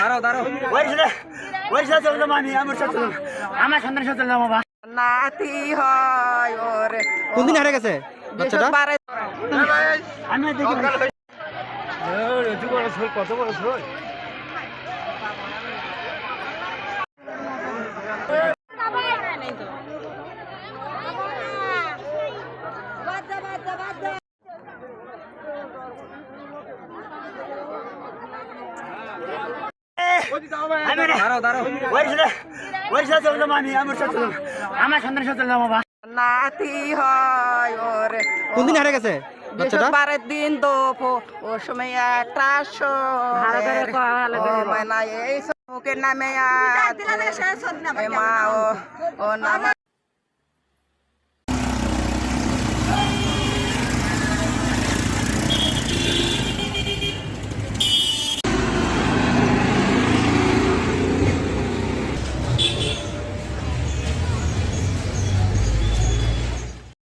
দাঁড়াও দাঁড়াও। ওই ছেলে ওই ছেলে চলে যাব আমি আমার সাথে আমার সন্তানের সাথে বাবা নাতি হয় ওরে। কোন দিন হারে গেছে বাচ্চাটা? আমি দেখি আমার সাথে চলে যাব। আমার সন্তানের সাথে চলে যাব বাবা নাতি হয় ওরে কোন দিন হারে গেছে বারের দিন তো ও সময় একটা এই মুখের নামে মা ও ও নামে